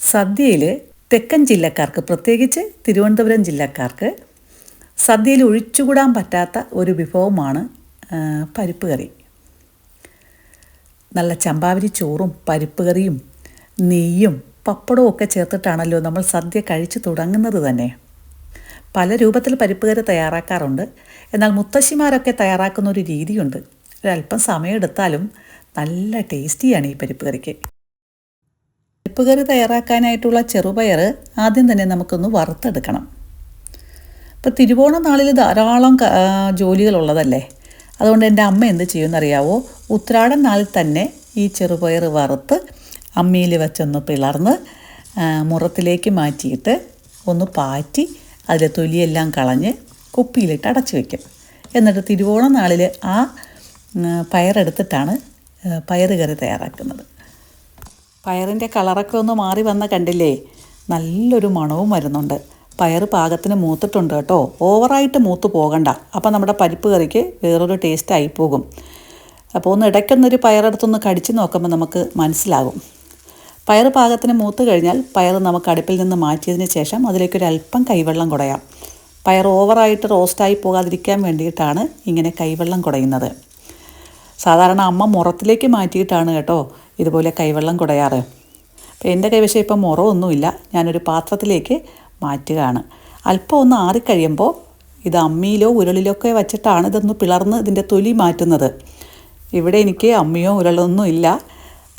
സദ്യയിൽ തെക്കൻ ജില്ലക്കാർക്ക് പ്രത്യേകിച്ച് തിരുവനന്തപുരം ജില്ലക്കാർക്ക് സദ്യയിൽ ഒഴിച്ചുകൂടാൻ പറ്റാത്ത ഒരു വിഭവമാണ് പരിപ്പ് കറി. നല്ല ചമ്പാവരി ചോറും പരിപ്പ് കറിയും നെയ്യും പപ്പടവും ഒക്കെ ചേർത്തിട്ടാണല്ലോ നമ്മൾ സദ്യ കഴിച്ചു തുടങ്ങുന്നത് തന്നെ. പല രൂപത്തിൽ പരിപ്പ് കറി തയ്യാറാക്കാറുണ്ട്. എന്നാൽ മുത്തശ്ശിമാരൊക്കെ തയ്യാറാക്കുന്ന ഒരു രീതിയുണ്ട്. ഒരല്പം സമയമെടുത്താലും നല്ല ടേസ്റ്റിയാണ് ഈ പരിപ്പ് കറിക്ക്. പരിപ്പ് കറി തയ്യാറാക്കാനായിട്ടുള്ള ചെറുപയർ ആദ്യം തന്നെ നമുക്കൊന്ന് വറുത്തെടുക്കണം. ഇപ്പോൾ തിരുവോണ നാളിൽ ധാരാളം ജോലികളുള്ളതല്ലേ? അതുകൊണ്ട് എന്റെ അമ്മ എന്ത് ചെയ്യുമെന്നറിയാവോ? ഉത്രാടൻ നാളിൽ തന്നെ ഈ ചെറുപയർ വറുത്ത് അമ്മിയിൽ വെച്ചൊന്ന് പിളർന്ന് മുറത്തിലേക്ക് മാറ്റിയിട്ട് ഒന്ന് പാറ്റി അതിലെ തൊലിയെല്ലാം കളഞ്ഞ് കുപ്പിയിലിട്ട് അടച്ചു വയ്ക്കും എന്നിട്ട് തിരുവോണ നാളിൽ ആ പയറെടുത്തിട്ടാണ് പയറുകറി തയ്യാറാക്കുന്നത്. പയറിന്റെ കളറൊക്കെ ഒന്ന് മാറി വന്ന കണ്ടില്ലേ? നല്ലൊരു മണവും വരുന്നുണ്ട്. പയർ പാകത്തിന് മൂത്തിട്ടുണ്ട് കേട്ടോ. ഓവറായിട്ട് മൂത്ത് പോകണ്ട. അപ്പോൾ നമ്മുടെ പരിപ്പ് കറിക്ക് വേറൊരു ടേസ്റ്റ് ആയി പോകും. അപ്പോൾ ഒന്ന് ഇടയ്ക്കൊന്നൊരു പയറെടുത്തൊന്ന് കടിച്ച് നോക്കുമ്പോൾ നമുക്ക് മനസ്സിലാകും. പയർ പാകത്തിന് മൂത്ത് കഴിഞ്ഞാൽ പയർ നമുക്ക് അടുപ്പിൽ നിന്ന് മാറ്റിയതിന് ശേഷം അതിലേക്കൊരു അല്പം കൈവെള്ളം കുടയാം. പയർ ഓവറായിട്ട് റോസ്റ്റായി പോകാതിരിക്കാൻ വേണ്ടിയിട്ടാണ് ഇങ്ങനെ കൈവെള്ളം കുടയുന്നത്. സാധാരണ അമ്മ മുറത്തിലേക്ക് മാറ്റിയിട്ടാണ് കേട്ടോ ഇതുപോലെ കൈവെള്ളം കുടയാറ്. അപ്പോൾ എന്റെ കൈവശം ഇപ്പം മുറമൊന്നുമില്ല ഞാനൊരു പാത്രത്തിലേക്ക് മാറ്റുകയാണ്. അല്പം ഒന്ന് ആറിക്കഴിയുമ്പോൾ ഇത് അമ്മിയിലോ ഉരുളിലോ ഒക്കെ വച്ചിട്ടാണ് ഇതൊന്ന് പിളർന്ന് ഇതിന്റെ തൊലി മാറ്റുന്നത്. ഇവിടെ എനിക്ക് അമ്മിയോ ഉരുളൊന്നും ഇല്ല.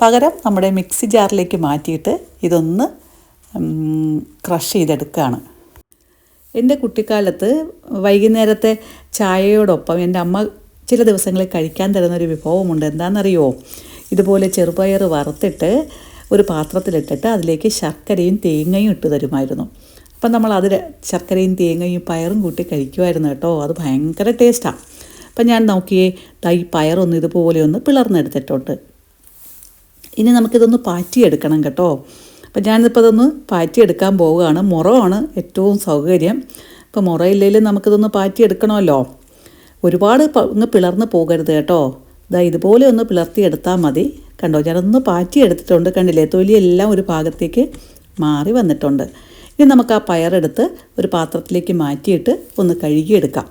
പകരം നമ്മുടെ മിക്സി ജാറിലേക്ക് മാറ്റിയിട്ട് ഇതൊന്ന് ക്രഷ് ചെയ്തെടുക്കുകയാണ്. എന്റെ കുട്ടിക്കാലത്ത് വൈകുന്നേരത്തെ ചായയോടൊപ്പം എന്റെ അമ്മ ചില ദിവസങ്ങളിൽ കഴിക്കാൻ തരുന്നൊരു വിഭവമുണ്ട്. എന്താണെന്നറിയോ? ഇതുപോലെ ചെറുപയർ വറുത്തിട്ട് ഒരു പാത്രത്തിലിട്ടിട്ട് അതിലേക്ക് ശർക്കരയും തേങ്ങയും ഇട്ട് തരുമായിരുന്നു. അപ്പം നമ്മൾ അതിൽ ശർക്കരയും തേങ്ങയും പയറും കൂട്ടി കഴിക്കുമായിരുന്നു കേട്ടോ. അത് ഭയങ്കര ടേസ്റ്റാണ് അപ്പം ഞാൻ നോക്കിയേ തൈ പയറൊന്ന് ഇതുപോലെ ഒന്ന് പിളർന്നെടുത്തിട്ടുണ്ട്. ഇനി നമുക്കിതൊന്ന് പാറ്റിയെടുക്കണം കേട്ടോ. അപ്പം ഞാനിപ്പോൾ ഇതൊന്ന് പാറ്റിയെടുക്കാൻ പോവുകയാണ്. മുറമാണ് ഏറ്റവും സൗകര്യം. അപ്പോൾ മുറയില്ലെങ്കിലും നമുക്കിതൊന്ന് പാറ്റിയെടുക്കണമല്ലോ. ഒരുപാട് ഒന്ന് പിളർന്ന് പോകരുത് കേട്ടോ. ഇതാ ഇതുപോലെ ഒന്ന് പിളർത്തിയെടുത്താൽ മതി. കണ്ടോ ഞാനൊന്ന് പാറ്റിയെടുത്തിട്ടുണ്ട് കണ്ടില്ലേ? തൊലിയെല്ലാം ഒരു ഭാഗത്തേക്ക് മാറി വന്നിട്ടുണ്ട്. ഇനി നമുക്ക് ആ പയറെടുത്ത് ഒരു പാത്രത്തിലേക്ക് മാറ്റിയിട്ട് ഒന്ന് കഴുകിയെടുക്കാം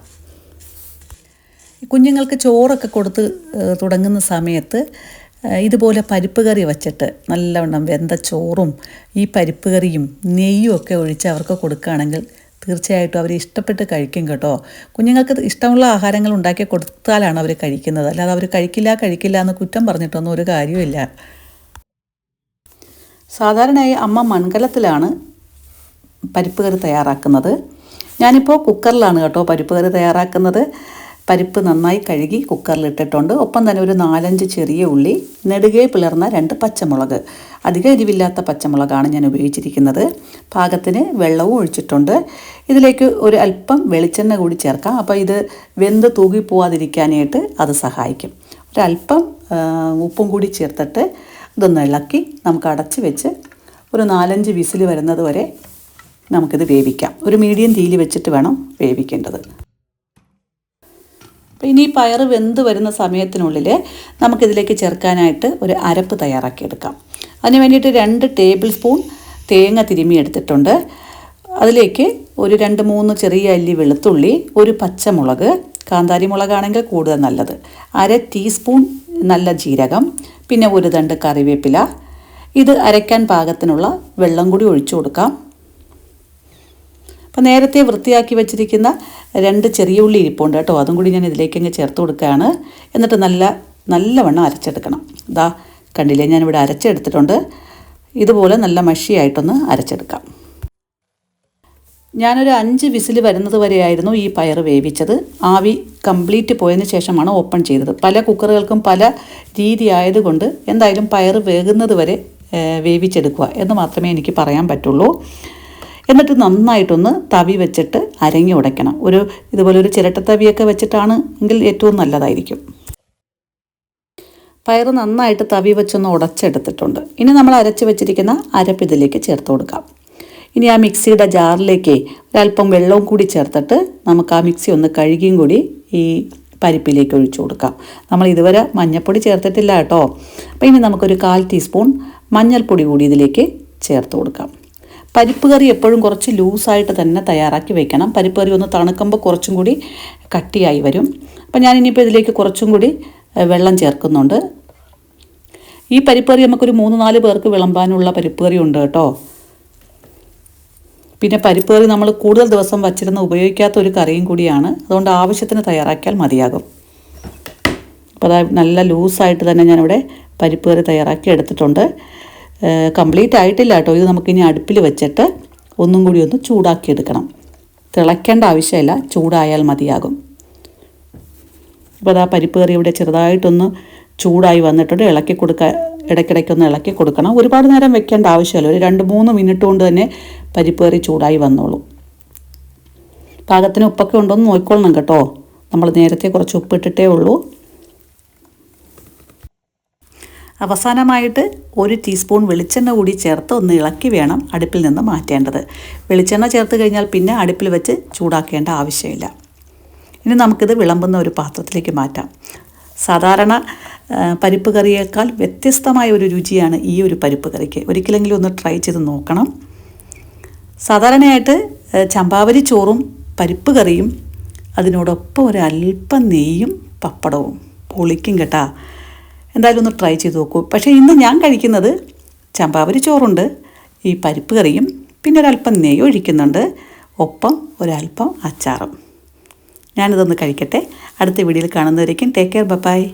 കുഞ്ഞുങ്ങൾക്ക് ചോറൊക്കെ കൊടുത്ത് തുടങ്ങുന്ന സമയത്ത് ഇതുപോലെ പരിപ്പ് കറി വച്ചിട്ട് നല്ലവണ്ണം വെന്ത ചോറും ഈ പരിപ്പ് കറിയും നെയ്യും ഒക്കെ ഒഴിച്ച് അവർക്ക് കൊടുക്കുകയാണെങ്കിൽ തീർച്ചയായിട്ടും അവർ ഇഷ്ടപ്പെട്ട് കഴിക്കും കേട്ടോ. കുഞ്ഞുങ്ങൾക്ക് ഇഷ്ടമുള്ള ആഹാരങ്ങൾ ഉണ്ടാക്കി കൊടുത്താലാണ് അവർ കഴിക്കുന്നത്. അല്ലാതെ അവർ കഴിക്കില്ല കഴിക്കില്ല എന്ന് കുറ്റം പറഞ്ഞിട്ടൊന്നും ഒരു കാര്യമില്ല സാധാരണയായി അമ്മ മൺകലത്തിലാണ് പരിപ്പ് കറി തയ്യാറാക്കുന്നത്. ഞാനിപ്പോൾ കുക്കറിലാണ് കേട്ടോ പരിപ്പ് കറി തയ്യാറാക്കുന്നത്. പരിപ്പ് നന്നായി കഴുകി കുക്കറിലിട്ടിട്ടുണ്ട്. ഒപ്പം തന്നെ ഒരു നാലഞ്ച് ചെറിയ ഉള്ളി നെടുകെ പിളർന്ന രണ്ട് പച്ചമുളക്. അധികം എരിവില്ലാത്ത പച്ചമുളകാണ് ഞാൻ ഉപയോഗിച്ചിരിക്കുന്നത്. പാകത്തിന് വെള്ളവും ഒഴിച്ചിട്ടുണ്ട്. ഇതിലേക്ക് ഒരു അല്പം വെളിച്ചെണ്ണ കൂടി ചേർക്കാം. അപ്പോൾ ഇത് വെന്ത് തൂകിപ്പോവാതിരിക്കാനായിട്ട് അത് സഹായിക്കും. ഒരല്പം ഉപ്പും കൂടി ചേർത്തിട്ട് ഇതൊന്ന് ഇളക്കി നമുക്ക് അടച്ച് വെച്ച് ഒരു നാലഞ്ച് വിസിൽ വരുന്നത് വരെ നമുക്കിത് വേവിക്കാം. ഒരു മീഡിയം തീയിൽ വെച്ചിട്ട് വേണം വേവിക്കേണ്ടത്. അപ്പോൾ ഇനി പയർ വെന്ത് വരുന്ന സമയത്തിനുള്ളിൽ നമുക്കിതിലേക്ക് ചേർക്കാനായിട്ട് ഒരു അരപ്പ് തയ്യാറാക്കിയെടുക്കാം. അതിന് വേണ്ടിയിട്ട് രണ്ട് ടേബിൾ സ്പൂൺ തേങ്ങ തിരുമ്മി എടുത്തിട്ടുണ്ട്. അതിലേക്ക് ഒരു രണ്ട് മൂന്ന് ചെറിയ അല്ലി വെളുത്തുള്ളി ഒരു പച്ചമുളക് കാന്താരി മുളകാണെങ്കിൽ കൂടുതൽ നല്ലത്. അര ടീസ്പൂൺ നല്ല ജീരകം പിന്നെ ഒരു ദണ്ട് കറിവേപ്പില. ഇത് അരയ്ക്കാൻ പാകത്തിനുള്ള വെള്ളം കൂടി ഒഴിച്ചു കൊടുക്കാം. അപ്പോൾ നേരത്തെ വൃത്തിയാക്കി വെച്ചിരിക്കുന്ന രണ്ട് ചെറിയ ഉള്ളി ഇരിപ്പുണ്ട് കേട്ടോ. അതും കൂടി ഞാൻ ഇതിലേക്ക് അങ്ങ് ചേർത്ത് കൊടുക്കുകയാണ്. എന്നിട്ട് നല്ല നല്ലവണ്ണം അരച്ചെടുക്കണം. ഇതാ കണ്ടില്ലേ ഞാനിവിടെ അരച്ചെടുത്തിട്ടുണ്ട്. ഇതുപോലെ നല്ല മഷിയായിട്ടൊന്ന് അരച്ചെടുക്കാം. ഞാനൊരു അഞ്ച് വിസിൽ വരുന്നത് വരെയായിരുന്നു ഈ പയർ വേവിച്ചത്. ആവി കംപ്ലീറ്റ് പോയതിന് ശേഷമാണ് ഓപ്പൺ ചെയ്തത്. പല കുക്കറുകൾക്കും പല രീതി ആയതുകൊണ്ട് എന്തായാലും പയർ വേകുന്നത് വരെ വേവിച്ചെടുക്കുക എന്ന് മാത്രമേ എനിക്ക് പറയാൻ പറ്റുള്ളൂ. എന്നിട്ട് നന്നായിട്ടൊന്ന് തവി വെച്ചിട്ട് അരങ്ങി ഉടയ്ക്കണം. ഒരു ഇതുപോലെ ഒരു ചിരട്ട തവിയൊക്കെ വെച്ചിട്ടാണ് എങ്കിൽ ഏറ്റവും നല്ലതായിരിക്കും. പയർ നന്നായിട്ട് തവി വെച്ചൊന്ന് ഉടച്ചെടുത്തിട്ടുണ്ട്. ഇനി നമ്മൾ അരച്ച് വെച്ചിരിക്കുന്ന അരപ്പ് ഇതിലേക്ക് ചേർത്ത് കൊടുക്കാം. ഇനി ആ മിക്സിയുടെ ജാറിലേക്ക് ഒരല്പം വെള്ളവും കൂടി ചേർത്തിട്ട് നമുക്ക് ആ മിക്സി ഒന്ന് കഴുകിയും കൂടി ഈ പരിപ്പിലേക്ക് ഒഴിച്ചു കൊടുക്കാം. നമ്മൾ ഇതുവരെ മഞ്ഞൾപ്പൊടി ചേർത്തിട്ടില്ല കേട്ടോ. അപ്പോൾ ഇനി നമുക്കൊരു കാൽ ടീസ്പൂൺ മഞ്ഞൾപ്പൊടി കൂടി ഇതിലേക്ക് ചേർത്ത് കൊടുക്കാം. പരിപ്പ് കറി എപ്പോഴും കുറച്ച് ലൂസായിട്ട് തന്നെ തയ്യാറാക്കി വെക്കണം. പരിപ്പ് കറി ഒന്ന് തണുക്കുമ്പോൾ കുറച്ചും കൂടി കട്ടിയായി വരും. അപ്പം ഞാൻ ഇതിലേക്ക് കുറച്ചും കൂടി വെള്ളം ചേർക്കുന്നുണ്ട്. ഈ പരിപ്പ് കറി നമുക്കൊരു മൂന്ന് നാല് പേർക്ക് വിളമ്പാനുള്ള പരിപ്പ് കറി ഉണ്ട് കേട്ടോ. പിന്നെ പരിപ്പ് കറി നമ്മൾ കൂടുതൽ ദിവസം വച്ചിരുന്ന് ഉപയോഗിക്കാത്ത ഒരു കറിയും കൂടിയാണ്. അതുകൊണ്ട് ആവശ്യത്തിന് തയ്യാറാക്കിയാൽ മതിയാകും. അപ്പോൾ അതായത് നല്ല ലൂസായിട്ട് തന്നെ ഞാനിവിടെ പരിപ്പ് കറി തയ്യാറാക്കി എടുത്തിട്ടുണ്ട്. കംപ്ലീറ്റ് ആയിട്ടില്ല കേട്ടോ. ഇത് നമുക്കിനി അടുപ്പിൽ വെച്ചിട്ട് ഒന്നും കൂടി ഒന്ന് ചൂടാക്കിയെടുക്കണം. തിളയ്ക്കേണ്ട ആവശ്യമില്ല. ചൂടായാൽ മതിയാകും. ഇപ്പോൾ അതാ പരിപ്പ് കറി ഇവിടെ ചെറുതായിട്ടൊന്ന് ചൂടായി വന്നിട്ടുണ്ട്. ഇളക്കി കൊടുക്കുക ഇടയ്ക്കിടയ്ക്കൊന്ന് ഇളക്കി കൊടുക്കണം. ഒരുപാട് നേരം വെക്കേണ്ട ആവശ്യമില്ല. ഒരു രണ്ട് മൂന്ന് മിനിറ്റ് കൊണ്ട് തന്നെ പരിപ്പ് കറി ചൂടായി വന്നോളൂ. പാകത്തിന് ഉപ്പൊക്കെ ഉണ്ടോ എന്ന് നോക്കിക്കൊള്ളണം കേട്ടോ. നമ്മൾ നേരത്തെ കുറച്ച് ഉപ്പിട്ടിട്ടേ ഉള്ളൂ. അവസാനമായിട്ട് ഒരു ടീസ്പൂൺ വെളിച്ചെണ്ണ കൂടി ചേർത്ത് ഒന്ന് ഇളക്കി വേണം അടുപ്പിൽ നിന്ന് മാറ്റേണ്ടത്. വെളിച്ചെണ്ണ ചേർത്ത് കഴിഞ്ഞാൽ പിന്നെ അടുപ്പിൽ വെച്ച് ചൂടാക്കേണ്ട ആവശ്യമില്ല. ഇനി നമുക്കിത് വിളമ്പുന്ന ഒരു പാത്രത്തിലേക്ക് മാറ്റാം. സാധാരണ പരിപ്പ് കറിയേക്കാൾ വ്യത്യസ്തമായ ഒരു രുചിയാണ് ഈ ഒരു പരിപ്പ് കറിക്ക്. ഒരിക്കലെങ്കിലും ഒന്ന് ട്രൈ ചെയ്ത് നോക്കണം. സാധാരണയായിട്ട് ചമ്പാവരി ചോറും പരിപ്പ് കറിയും അതിനോടൊപ്പം ഒരു അല്പം നെയ്യും പപ്പടവും. പൊളിക്കും കേട്ടാ. എന്തായാലും ഒന്ന് ട്രൈ ചെയ്ത് നോക്കൂ. പക്ഷേ ഇന്ന് ഞാൻ കഴിക്കുന്നത് ചമ്പാവരി ചോറുണ്ട്. ഈ പരിപ്പ് കറിയും പിന്നെ ഒരല്പം നെയ്യ് ഒഴിക്കുന്നുണ്ട്. ഒപ്പം ഒരല്പം അച്ചാറും. ഞാനിതൊന്ന് കഴിക്കട്ടെ. അടുത്ത വീഡിയോയിൽ കാണുന്നവരേക്കും ടേക്ക് കെയർ ബൈ